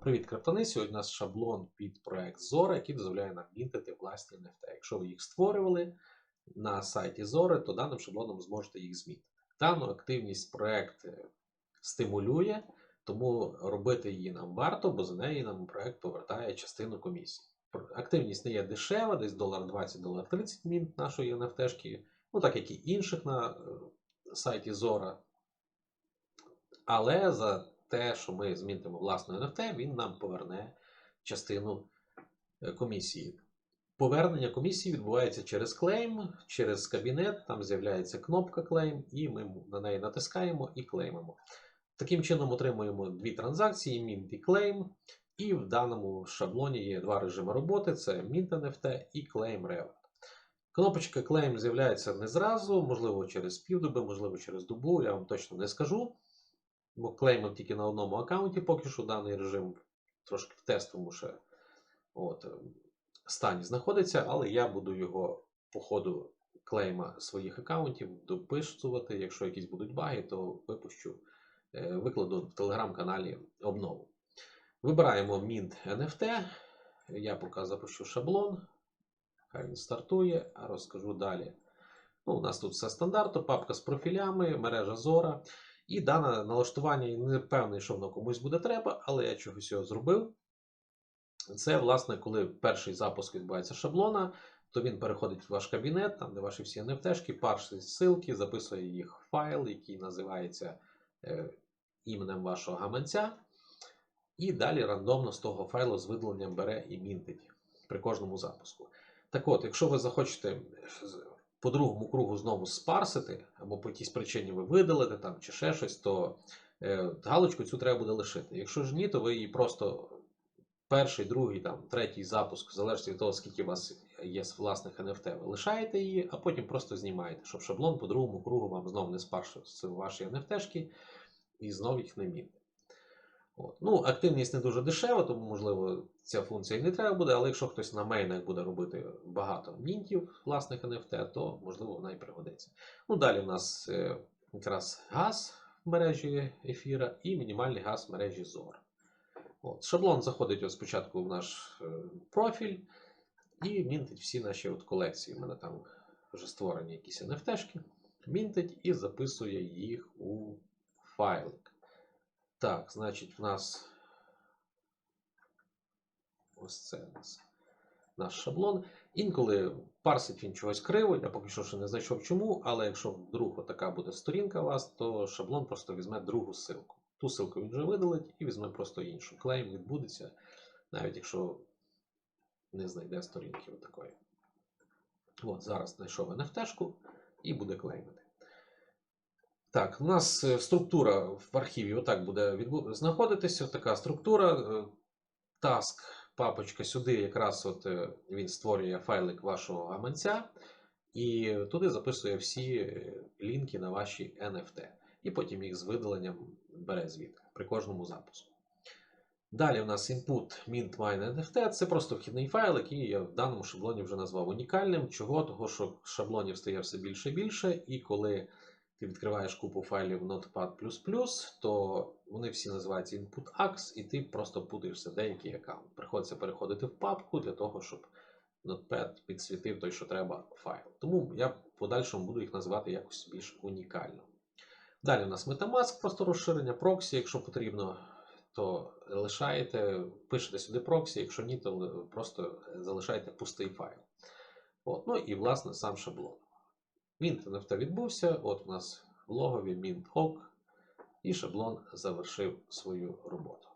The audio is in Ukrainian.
Привіт, криптони. Сьогодні у нас шаблон під проект Zora, який дозволяє нам мінтити власні NFT. Якщо ви їх створювали на сайті Zora, то даним шаблоном зможете їх змінити. Дану активність проект е, стимулює, тому робити її нам варто, бо за неї нам проект повертає частину комісії. Активність не є дешева, десь долар 20, долар 30 мінт нашої NFT, ну так як і інших на е, сайті Zora. Але за те, що ми змінимо власне NFT, він нам поверне частину е, комісії. Повернення комісії відбувається через клейм, через кабінет, там з'являється кнопка клейм, і ми на неї натискаємо і клеймимо. Таким чином отримуємо дві транзакції: Mint і Claim. І в даному шаблоні є два режими роботи: це Mint NFT і Claim Reward. Кнопочка Claim з'являється не зразу, можливо, через півдоби, можливо, через добу, я вам точно не скажу. Бо клеймив тільки на одному аккаунті поки що даний режим трошки в тестовому ще от, е, стані знаходиться, але я буду його по ходу клейма своїх аккаунтів дописувати. Якщо якісь будуть баги, то випущу, е, викладу в телеграм-каналі обнову. Вибираємо Mint NFT. Я поки запущу шаблон. Хай він стартує, а розкажу далі. Ну, у нас тут все стандартно, папка з профілями, мережа Zora. І дане налаштування не певний, що воно комусь буде треба, але я чогось його зробив. Це, власне, коли перший запуск відбувається шаблона, то він переходить в ваш кабінет, там, де ваші всі NFT, парсить ссылки, записує їх в файл, який називається е, іменем вашого гаманця. І далі рандомно з того файлу з видаленням бере і мінтить при кожному запуску. Так от, якщо ви захочете по другому кругу знову спарсити, або по якійсь причині ви видалите там чи ще щось, то е, галочку цю треба буде лишити. Якщо ж ні, то ви її просто перший, другий, там, третій запуск, в залежності від того, скільки у вас є власних NFT, ви лишаєте її, а потім просто знімаєте, щоб шаблон по другому кругу вам знов не спаршив ваші NFT і знов їх не мінти. От. Ну, активність не дуже дешева, тому, можливо, ця функція і не треба буде, але якщо хтось на мейнах буде робити багато мінтів власних NFT, то можливо вона і пригодиться. Ну, далі в нас е, якраз газ в мережі ефіра і мінімальний газ в мережі Zora. От. Шаблон заходить от спочатку в наш е, профіль і мінтить всі наші от колекції. У мене там вже створені якісь NFT-шки. Мінтить і записує їх у файлик. Так, значить, в нас ось це у нас наш шаблон. Інколи парсить він чогось криво, я поки що ще не знайшов чому, але якщо вдруг така буде сторінка у вас, то шаблон просто візьме другу ссылку. Ту ссылку він вже видалить і візьме просто іншу. Клейм відбудеться, навіть якщо не знайде сторінки отакої. От, зараз знайшов NFT-шку і буде клеймити. Так, у нас е, структура в архіві отак буде знаходитися. Така структура. е, Task, папочка сюди, якраз от е, він створює файлик вашого гаманця, і туди записує всі лінки на ваші NFT. І потім їх з видаленням бере звідти при кожному запуску. Далі у нас input mint mine NFT. Це просто вхідний файл, який я в даному шаблоні вже назвав унікальним. Чого? Того, що шаблонів стає все більше і більше, і коли ти відкриваєш купу файлів Notepad++, то вони всі називаються InputAx, і ти просто путаєшся деякий аккаунт. Приходиться переходити в папку для того, щоб Notepad підсвітив той, що треба, файл. Тому я в подальшому буду їх називати якось більш унікально. Далі у нас Metamask, просто розширення проксі, якщо потрібно, то лишаєте, пишете сюди проксі, якщо ні, то просто залишаєте пустий файл. От, ну і власне сам шаблон. Мінт NFT відбувся, от у нас в логові Мінт ок, і шаблон завершив свою роботу.